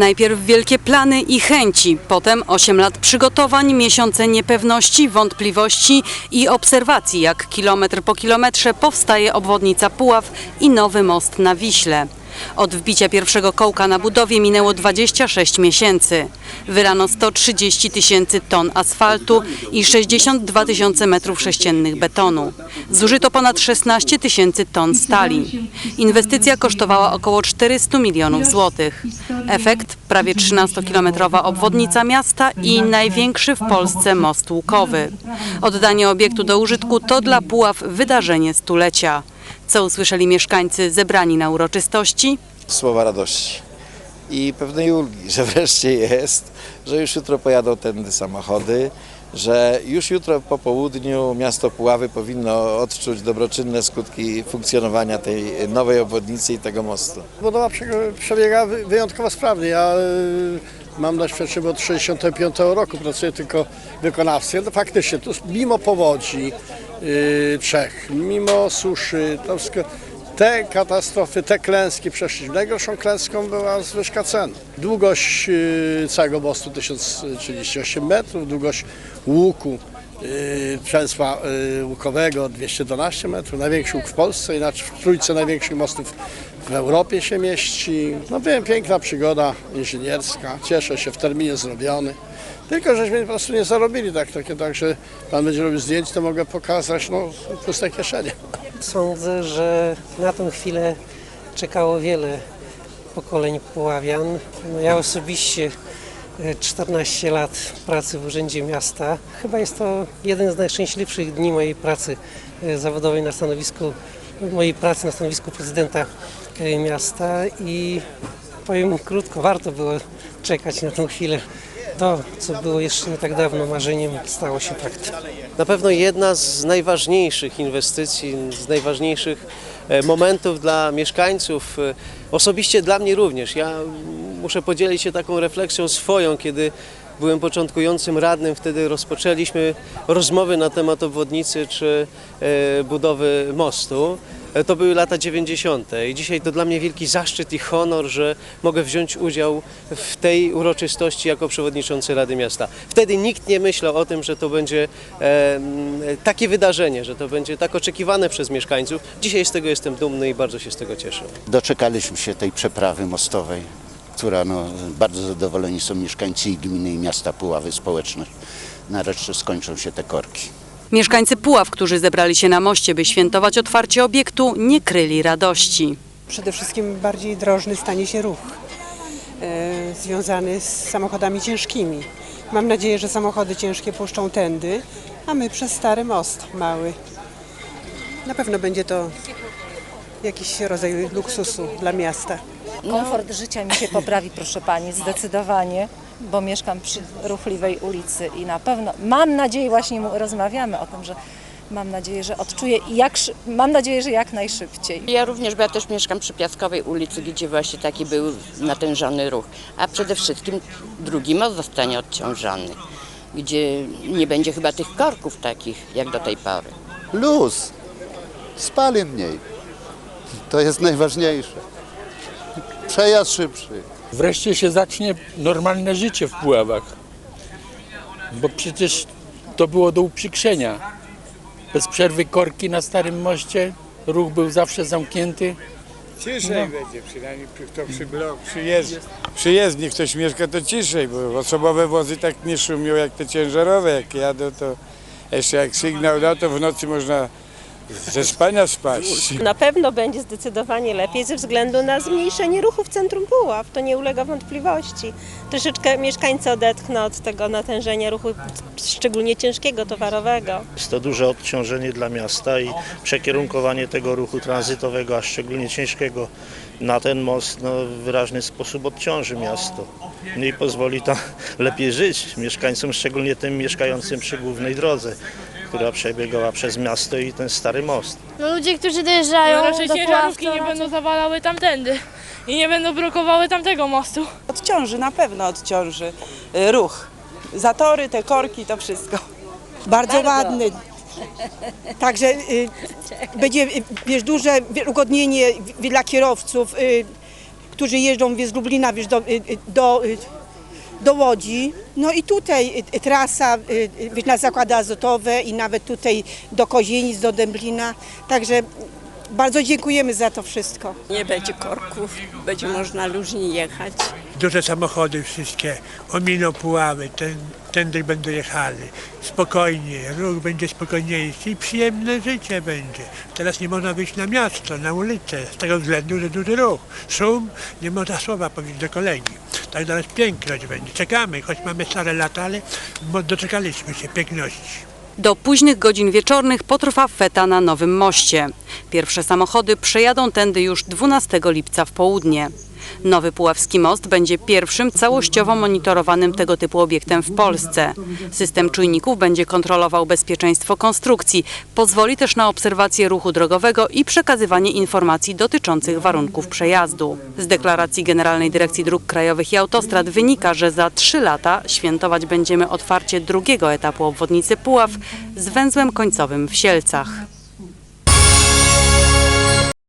Najpierw wielkie plany i chęci, potem 8 lat przygotowań, miesiące niepewności, wątpliwości i obserwacji, jak kilometr po kilometrze powstaje obwodnica Puław i nowy most na Wiśle. Od wbicia pierwszego kołka na budowie minęło 26 miesięcy. Wylano 130 tysięcy ton asfaltu i 62 tysiące metrów sześciennych betonu. Zużyto ponad 16 tysięcy ton stali. Inwestycja kosztowała około 400 milionów złotych. Efekt prawie 13-kilometrowa obwodnica miasta i największy w Polsce most łukowy. Oddanie obiektu do użytku to dla Puław wydarzenie stulecia. Co usłyszeli mieszkańcy zebrani na uroczystości? słowa radości i pewnej ulgi, że wreszcie jest, że już jutro pojadą tędy samochody, że już jutro po południu miasto Puławy powinno odczuć dobroczynne skutki funkcjonowania tej nowej obwodnicy i tego mostu. Budowa prze- przebiega wy- wyjątkowo sprawnie. Ja y, mam doświadczenie, bo od 65 roku pracuję tylko w wykonawstwie. No faktycznie, tu mimo powodzi y, trzech, mimo suszy, to wszystko, te katastrofy, te klęski przeszliśmy. Najgorszą klęską była zwyżka cen. Długość y, całego mostu 1038 metrów, długość łuku y, Przesła y, łukowego 212 metrów, największy łuk w Polsce, inaczej w trójce największych mostów w Europie się mieści. No wiem, piękna przygoda inżynierska, cieszę się, w terminie zrobiony. Tylko żeśmy po prostu nie zarobili tak, takie, tak, że pan będzie robił zdjęć, to mogę pokazać, no puste kieszenie. Sądzę, że na tę chwilę czekało wiele pokoleń Puławian. No ja osobiście e, 14 lat pracy w Urzędzie Miasta. Chyba jest to jeden z najszczęśliwszych dni mojej pracy e, zawodowej na stanowisku, mojej pracy na stanowisku prezydenta e, miasta i powiem krótko, warto było czekać na tę chwilę. To, co było jeszcze nie tak dawno marzeniem, stało się faktem. Na pewno jedna z najważniejszych inwestycji, z najważniejszych e, momentów dla mieszkańców, e, osobiście dla mnie również. Ja muszę podzielić się taką refleksją swoją, kiedy byłem początkującym radnym, wtedy rozpoczęliśmy rozmowy na temat obwodnicy czy e, budowy mostu. E, To były lata 90. i dzisiaj to dla mnie wielki zaszczyt i honor, że mogę wziąć udział w tej uroczystości jako przewodniczący Rady Miasta. Wtedy nikt nie myślał o tym, że to będzie e, takie wydarzenie, że to będzie tak oczekiwane przez mieszkańców. Dzisiaj z tego jestem dumny i bardzo się z tego cieszę. Doczekaliśmy się tej przeprawy mostowej, która no, bardzo zadowoleni są mieszkańcy i gminy i miasta Puławy, społeczność. Nareszcie skończą się te korki. Mieszkańcy Puław, którzy zebrali się na moście, by świętować otwarcie obiektu, nie kryli radości. Przede wszystkim bardziej drożny stanie się ruch e, związany z samochodami ciężkimi. Mam nadzieję, że samochody ciężkie puszczą tędy, a my przez stary most mały. Na pewno będzie to jakiś rodzaj luksusu dla miasta. Komfort życia mi się poprawi, proszę pani, zdecydowanie, bo mieszkam przy ruchliwej ulicy i na pewno, mam nadzieję, właśnie rozmawiamy o tym, że mam nadzieję, że odczuję i jak, mam nadzieję, że jak najszybciej. Ja również, bo ja też mieszkam przy Piaskowej ulicy, gdzie właśnie taki był natężony ruch. A przede wszystkim drugi most zostanie odciążony, gdzie nie będzie chyba tych korków takich, jak do tej pory. Luz, spali mniej. To jest najważniejsze. Przejazd szybszy. Wreszcie się zacznie normalne życie w Puławach. Bo przecież to było do uprzykrzenia. Bez przerwy korki na Starym Moście, ruch był zawsze zamknięty. Ciszej będzie przynajmniej kto przy, przyjezdni, przyjezdni ktoś mieszka to ciszej, bo osobowe wozy tak nie szumią jak te ciężarowe, jak jadą to jeszcze jak sygnał da to w nocy można ze spania spaść. Na pewno będzie zdecydowanie lepiej ze względu na zmniejszenie ruchu w centrum Puław, to nie ulega wątpliwości. Troszeczkę mieszkańcy odetchną od tego natężenia ruchu, szczególnie ciężkiego, towarowego. Jest to duże odciążenie dla miasta i przekierunkowanie tego ruchu tranzytowego, a szczególnie ciężkiego na ten most no, w wyraźny sposób odciąży miasto. No i pozwoli tam lepiej żyć mieszkańcom, szczególnie tym mieszkającym przy głównej drodze, która przebiegała przez miasto i ten stary most. No ludzie, którzy dojeżdżają raczej do ciężarówki nie będą zawalały tamtędy i nie będą blokowały tamtego mostu. Odciąży, na pewno odciąży y, ruch. Zatory, te korki, to wszystko. Bardzo, ładny. Także y, będzie y, wiesz, duże ugodnienie dla kierowców. Y, którzy jeżdżą wiesz, z Lublina wiesz, do, y, y, do, y, do Łodzi. No i tutaj y, y, trasa y, na zakłady azotowe i nawet tutaj do Kozienic, do Dęblina. Także bardzo dziękujemy za to wszystko. Nie będzie korków, będzie można luźnie jechać. Duże samochody wszystkie ominą Puławy, ten, tędy będą jechali. Spokojnie, ruch będzie spokojniejszy i przyjemne życie będzie. Teraz nie można wyjść na miasto, na ulicę, z tego względu, że duży ruch. Szum, nie można słowa powiedzieć do kolegi. Tak teraz piękność będzie. Czekamy, choć mamy stare lata, ale doczekaliśmy się piękności. Do późnych godzin wieczornych potrwa feta na Nowym Moście. Pierwsze samochody przejadą tędy już 12 lipca w południe. Nowy Puławski Most będzie pierwszym całościowo monitorowanym tego typu obiektem w Polsce. System czujników będzie kontrolował bezpieczeństwo konstrukcji, pozwoli też na obserwację ruchu drogowego i przekazywanie informacji dotyczących warunków przejazdu. Z deklaracji Generalnej Dyrekcji Dróg Krajowych i Autostrad wynika, że za trzy lata świętować będziemy otwarcie drugiego etapu obwodnicy Puław z węzłem końcowym w Sielcach.